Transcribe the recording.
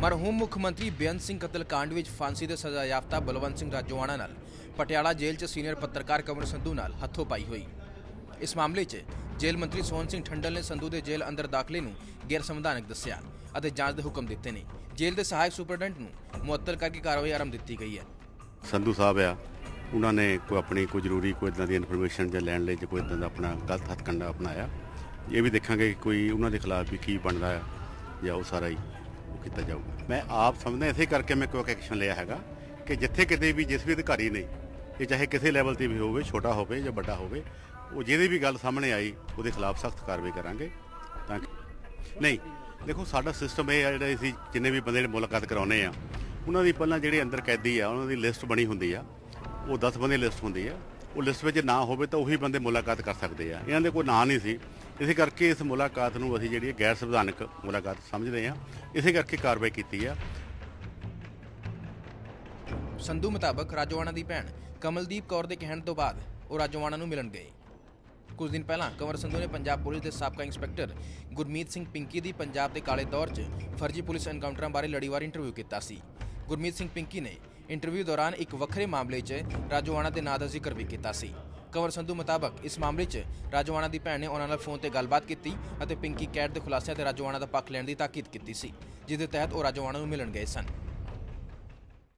ਮਰਹੂਮ ਮੁੱਖ ਮੰਤਰੀ ਬੇਅੰਤ ਸਿੰਘ ਕਤਲकांड ਵਿੱਚ ਫਾਂਸੀ ਦੇ ਸਜ਼ਾ ਯਾਫਤਾ ਬਲਵੰਤ ਸਿੰਘ ਰਾਜੋਆਣਾ ਨਾਲ, ਪਟਿਆਲਾ ਜੇਲ੍ਹ 'ਚ ਸੀਨੀਅਰ ਪੱਤਰਕਾਰ ਕੰਵਰ ਸੰਧੂ ਨਾਲ ਹੱਥੋਂ ਪਾਈ ਹੋਈ। ਇਸ ਮਾਮਲੇ 'ਚ ਜੇਲ੍ਹ ਮੰਤਰੀ ਸੋਹਣ ਸਿੰਘ ਠੰਡਲ ਨੇ ਸੰਧੂ ਦੇ ਜੇਲ੍ਹ ਅੰਦਰ ਦਾਖਲੇ ਨੂੰ ਗੈਰ ਸੰਵਿਧਾਨਕ ਦੱਸਿਆ ਅਤੇ ਜਾਂਚ ਦੇ ਹੁਕਮ ਦਿੱਤੇ ਨੇ। ਜੇਲ੍ਹ ਦੇ ਸਹਾਇਕ ਸੁਪਰਡੈਂਟ ਨੂੰ ਮੁਅੱਤਲ ਕਰਕੇ ਕਾਰਵਾਈ ਆਰੰਭ ਦਿੱਤੀ ਗਈ ਹੈ। ਸੰਧੂ ਸਾਹਿਬ ਆ, ਉਹਨਾਂ ਨੇ ਕੋਈ ਆਪਣੀ ਕੋਈ ਜ਼ਰੂਰੀ ਕੋਈ ਇਦਾਂ ਦੀ ਇਨਫੋਰਮੇਸ਼ਨ ਜਾਂ ਲੈਣ ਲਈ ਜਾਂ ਕੋਈ ਇਦਾਂ ਦਾ ਆਪਣਾ ਗਲਤ ਹੱਥਕੰਡਾ ਅਪਣਾਇਆ। ਇਹ ਵੀ ਦੇਖਾਂਗੇ ਕੋਈ ਉਹਨਾਂ ਦੇ ਖਿਲਾਫ ਵੀ ਕੀ ਬਣਦਾ ਹੈ ਜਾਂ ਉਹ ਸਾਰਾ ਹੀ। ਕੀਤਾ ਜਾਊਗਾ। ਮੈਂ ਆਪ ਸਮਝਦਾ ਇਸੇ ਕਰਕੇ ਮੈਂ ਕੋਈ ਐਕਸ਼ਨ ਲਿਆ ਹੈਗਾ ਕਿ ਜਿੱਥੇ ਕਿਤੇ ਵੀ ਜਿਸ ਵੀ ਅਧਿਕਾਰੀ ਨੇ, ਇਹ ਚਾਹੇ ਕਿਸੇ ਲੈਵਲ ਤੇ ਵੀ ਹੋਵੇ, ਛੋਟਾ ਹੋਵੇ ਜਾਂ ਵੱਡਾ ਹੋਵੇ, ਉਹ ਜਿਹਦੀ ਵੀ ਗੱਲ ਸਾਹਮਣੇ ਆਈ, ਉਹਦੇ ਖਿਲਾਫ ਸਖਤ ਕਾਰਵਾਈ ਕਰਾਂਗੇ। ਤਾਂ ਕਿ ਨਹੀਂ, ਦੇਖੋ ਸਾਡਾ ਸਿਸਟਮ ਇਹ ਆ, ਜਿਹੜਾ ਅਸੀਂ ਜਿੰਨੇ ਵੀ ਬੰਦੇ ਨੇ ਮੁਲਾਕਾਤ ਕਰਾਉਨੇ ਆ, ਉਹਨਾਂ ਦੀ ਪਹਿਲਾਂ ਜਿਹੜੇ ਅੰਦਰ ਕੈਦੀ ਆ, ਉਹਨਾਂ ਦੀ ਲਿਸਟ ਬਣੀ ਹੁੰਦੀ ਆ, ਉਹ 10 ਬੰਦੇ ਲਿਸਟ ਹੁੰਦੀ ਆ। ਉਹ ਲਿਸਟ ਵਿੱਚ ਨਾ ਹੋਵੇ ਤਾਂ ਉਹੀ ਬੰਦੇ ਮੁਲਾਕਾਤ ਕਰ ਸਕਦੇ ਆ। ਇਹਨਾਂ ਦੇ ਕੋਈ ਨਾਂ ਨਹੀਂ ਸੀ। ਇਸੇ ਕਰਕੇ ਇਸ ਮੁਲਾਕਾਤ ਨੂੰ ਅਸੀਂ ਜਿਹੜੀ ਗੈਰ ਸੰਵਿਧਾਨਕ ਮੁਲਾਕਾਤ ਸਮਝਦੇ ਆ ਇਸੇ ਕਰਕੇ ਕਾਰਵਾਈ ਕੀਤੀ ਆ। ਸੰਧੂ ਮੁਤਾਬਕ ਰਾਜੋਆਣਾ ਦੀ ਭੈਣ ਕਮਲਦੀਪ ਕੌਰ ਦੇ ਕਹਿਣ ਤੋਂ ਬਾਅਦ ਉਹ ਰਾਜੋਆਣਾ ਨੂੰ ਮਿਲਣ ਗਏ। ਕੁਝ ਦਿਨ ਪਹਿਲਾਂ ਕੰਵਰ ਸੰਧੂ ਨੇ ਪੰਜਾਬ ਪੁਲਿਸ ਦੇ ਸਾਬਕਾ ਇੰਸਪੈਕਟਰ ਗੁਰਮੀਤ ਸਿੰਘ ਪਿੰਕੀ ਦੀ ਪੰਜਾਬ ਦੇ ਕਾਲੇ ਦੌਰ 'ਚ ਫਰਜ਼ੀ ਪੁਲਿਸ ਐਨਕਾਊਂਟਰਾਂ ਬਾਰੇ ਲੜੀਵਾਰ ਇੰਟਰਵਿਊ ਕੀਤਾ ਸੀ। ਗੁਰਮੀਤ ਸਿੰਘ ਪਿੰਕੀ ਨੇ ਇੰਟਰਵਿਊ ਦੌਰਾਨ ਇੱਕ ਵੱਖਰੇ ਮਾਮਲੇ 'ਚ ਰਾਜੋਆਣਾ ਦੇ ਨਾਂ ਦਾ ਜ਼ਿਕਰ ਵੀ ਕੀਤਾ ਸੀ। ਕੰਵਰ ਸੰਧੂ ਮੁਤਾਬਕ ਇਸ ਮਾਮਲੇ 'ਚ ਰਾਜੋਆਣਾ ਦੀ ਭੈਣ ਨੇ ਉਹਨਾਂ ਨਾਲ ਫੋਨ ਤੇ ਗੱਲਬਾਤ ਕੀਤੀ ਅਤੇ ਪਿੰਕੀ ਕੈਟ ਦੇ ਖੁਲਾਸਿਆਂ ਤੇ ਰਾਜੋਆਣਾ ਦਾ ਪੱਖ ਲੈਣ ਦੀ ਤਾਕੀਦ ਕੀਤੀ ਸੀ, ਜਿਸ ਦੇ ਤਹਿਤ ਉਹ ਰਾਜੋਆਣਾ ਨੂੰ ਮਿਲਣ ਗਏ ਸਨ।